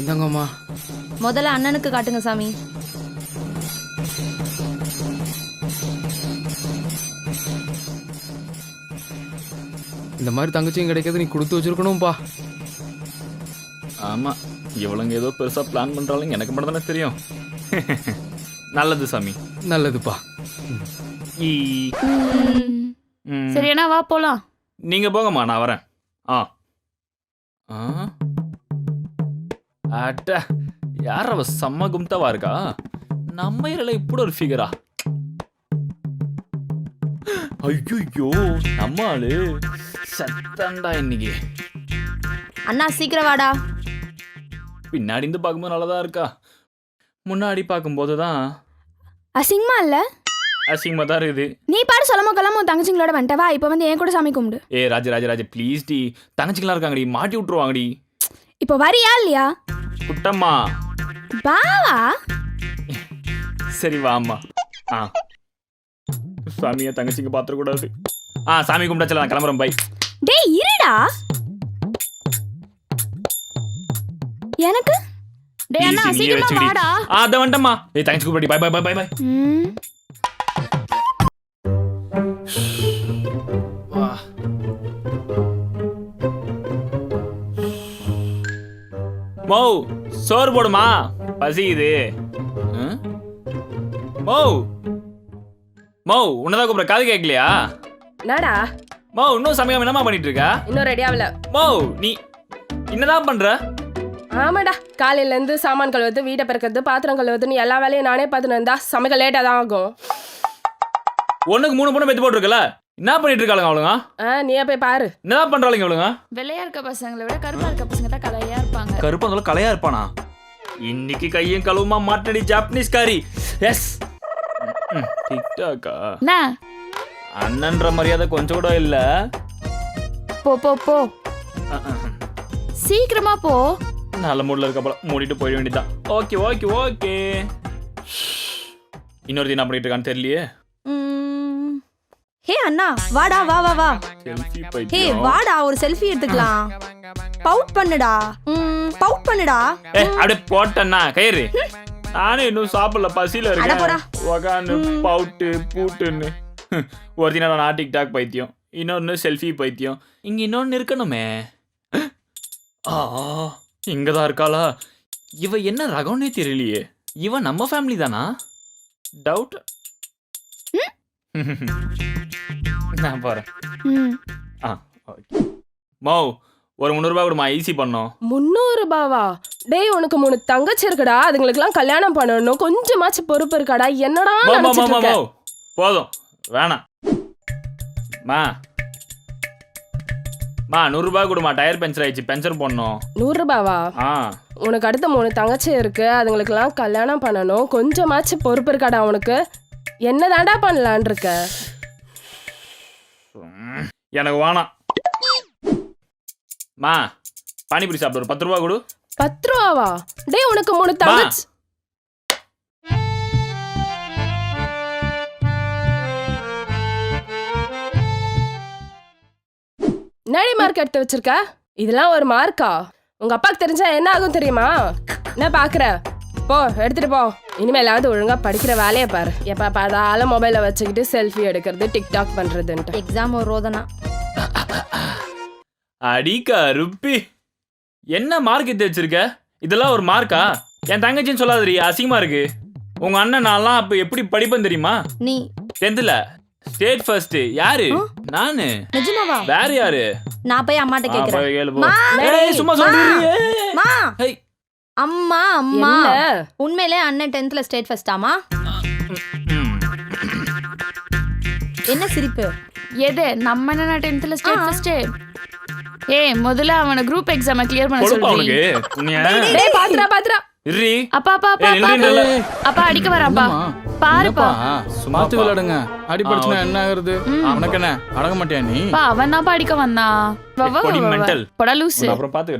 இந்தாங்கம்மா. முதல்ல அண்ணனுக்கு காட்டுங்க சாமி. இந்த மாதிரி தங்கச்சியும் கிடைக்கிறது நீ கொடுத்து வச்சிருக்கணும்ப்பா ஆமா இவளுங்க ஏதோ பெருசா பிளான் பண்றாளுங்க எனக்கு மட்டும் தானே தெரியும். நல்லது சாமி. நல்லதுப்பா. சரி அண்ணா வா போலாம். நீங்க போங்கம்மா நான் வரேன். ஆ. ஆ? அட்ட யார் அவ செம்ம கும்தவா இருக்கா? நம்ம ஏரியால இப்படி ஒரு ஃபிகரா ஐயோ நம்ம ஆளு. சத்தண்டா இன்னைக்கு. அண்ணா சீக்கிரம் வாடா. பின்னாடி இருந்து பார்க்கும்போது நல்லதா இருக்கா? முன்னாடி பார்க்கும்போது தான் அசிங்கமா இல்ல? அசிங்கமா தான் இருக்குது. நீ பாரு சொல்லாம கொல்லாம உன் தங்கச்சிங்களோட வந்துட்டவா இப்போ வந்து என் கூட சாமி கும்பிடு. ஏ ராஜ ராஜ ராஜ ப்ளீஸ் டி. தங்கச்சிங்களா இருக்காங்கடி மாட்டி விட்டுருவாங்கடி. இப்போ வரியா இல்லையா? குட்டம்மா. பாவா? சரி வாம்மா. ஆ. சாமியை தங்கச்சிங்க பாத்திரக்கூடாது ஆ சாமி கும்பிட்டாச்சல நான் கிளம்புறேன் பை டேய் இருடா. எனக்கு? டேய் அண்ணா சீக்கிரமா. வாடா. ஆ அத வந்துட்டம்மா. ஏய் தங்கச்சி கூப்பிடி bye bye bye bye bye மௌ சோறு போடுமா? பசிக்குது. ம்? மௌ உன்னதான் கூப்பிட காது கேட்கலையா? என்னடா? மௌ இன்னும் சமயம் என்னமா பண்ணிட்டு இருக்கா இன்னும் ரெடி ஆகல. மௌ நீ என்னதான் பண்ற? ஆமாடா காலையில இருந்து சாமான் கழுவுறது வீட்டை பெருக்கிறது பாத்திரம் கழுவுறதுன்னு எல்லா வேலையும் நானே பார்த்துன்னு இருந்தா சமைக்க லேட்டா தான் ஆகும். ஒண்ணுக்கு மூணு பொண்ணு பெத்து போட்டிருக்கல என்ன பண்ணிட்டு இருக்காளுங்க அவளுங்க? ஆ நீயே போய் பாரு. என்னதான் பண்றாளுங்க அவளுங்க வெள்ளையா இருக்க பசங்களை விட கருப்பா இருக்க பசங்க தான் கலையா இருப்பாங்க. கருப்பங்கள கலையா இருப்பானா? இன்னைக்கு கையும் கழுவுமா மாட்டடி ஜாப்பனீஸ் காரி எஸ் டிக்டாக்கா என்ன அண்ணன்ற மரியாதை கொஞ்சம் கூட இல்ல. போ போ போ. சீக்கிரமா போ. நல்ல மூட்ல இருக்க போல. மூடிட்டு போயிட வேண்டியதான் ஓகே ஓகே ஓகே இன்னொரு என்ன பண்ணிட்டு இருக்கான்னு தெரியலையே. ஹே அண்ணா வாடா வா வா வா. ஹே வாடா ஒரு செல்ஃபி எடுத்துக்கலாம். பவுட் பண்ணுடா. ம், பவுட் பண்ணுடா. ஏ அப்படியே போட்டேன்னா கயிறு. நானே இன்னும் சாப்பிடல பசியில. இருக்கேன். உக்காந்து பவுட்டு பூட்டுன்னு. ஒருத்தி நான் டிக்டாக் பைத்தியம். இன்னொன்னு செல்ஃபி பைத்தியம். இங்க இன்னொன்னு இருக்கணுமே. ஆ இங்கதான் இருக்காளா? இவ என்ன ரகம்னே தெரியலையே. இவ நம்ம ஃபேமிலி தானா? டவுட் நான் போறேன். ம். ஆ ஓகே. மௌ ஒரு முந்நூறுபா கொடுமா ஈஸி பண்ணோம் முந்நூறு ரூபாவா டேய் உனக்கு மூணு தங்கச்சி இருக்குடா. அதுங்களுக்குலாம் கல்யாணம் பண்ணணும். கொஞ்சமாச்சும் பொறுப்பு இருக்காடா. என்னடா மோ மோ மோ நினைச்சிட்டு மோ இருக்க? மோ போதும். வேணாம். மா. மா நூறுரூபா கொடுமா. டயர் பஞ்சர் ஆயிடுச்சு. பஞ்சர் போடணும். நூறு ரூபாவா ஆ. உனக்கு அடுத்த மூணு தங்கச்சி இருக்கு. அதுங்களுக்குலாம் கல்யாணம் பண்ணணும். கொஞ்சமாச்சும் பொறுப்பு இருக்காடா உனக்கு. என்னதான்டா பண்ணலான் இருக்க எனக்கு வேணாம் மா பானிபூரி சாப்பிடு ஒரு பத்து ரூபா கொடு. பத்து ரூபாவா? டேய் உனக்கு மூணு தங்கச்சி. என்னடி மார்க் எடுத்து வச்சிருக்க? இதெல்லாம் ஒரு மார்க்கா உங்க அப்பாக்கு தெரிஞ்சா என்ன ஆகும் தெரியுமா? என்ன பாக்குற? போ எடுத்துட்டு போ. இனிமேலாவது ஒழுங்கா படிக்கிற வேலையை பாரு. எப்ப பார்த்தாலும் மொபைல வச்சுக்கிட்டு செல்ஃபி எடுக்கிறது டிக்டாக் பண்றதுன்ட்டு. எக்ஸாம் ஒரு ரோதனா? அடிக்கா ருப்பி என்ன மார்க் எடுத்து வச்சிருக்க? இதெல்லாம் ஒரு மார்க்கா என் தங்கச்சின்னு சொல்லாதடி அசிங்கமா இருக்கு. உங்க அண்ணன் நான்லாம் அப்ப எப்படி படிப்பேன் தெரியுமா? நீ. டென்த்ல ஸ்டேட் ஃபர்ஸ்ட் யாரு? நானு. நிஜமாவா? வேற யாரு? நான் போய் அம்மாட்ட கேக்குறேன். சும்மா சொல்றீங்க. அம்மா அம்மா. உண்மையிலே அண்ணன் டென்த்ல ஸ்டேட் ஃபர்ஸ்டாமா. என்ன சிரிப்பு? எது? நம்ம என்ன டென்த்ல ஸ்டேட் ஃபர்ஸ்ட் ஏய் முதல்ல அவன குரூப் எக்ஸாம கிளியர் பண்ண சொல்லி டேய் பாத்துறா பாத்துறா. இர்ரி அப்பா அப்பா அப்பா அப்பா. அடிக்க வராப்பா பாருப்பா. சும்மா பார்த்து விளையாடுங்க. அடிபடுச்சுனா ஆ, என்ன ஆகுறது உனக்கு என்ன? அடங்க மாட்டியா நீ? அவன் தான் அடிக்க வந்தான். வா, வா, பொடி வா, வா. mental. போடா லூசு. அப்புறம் பாத்துக்கிறேன்.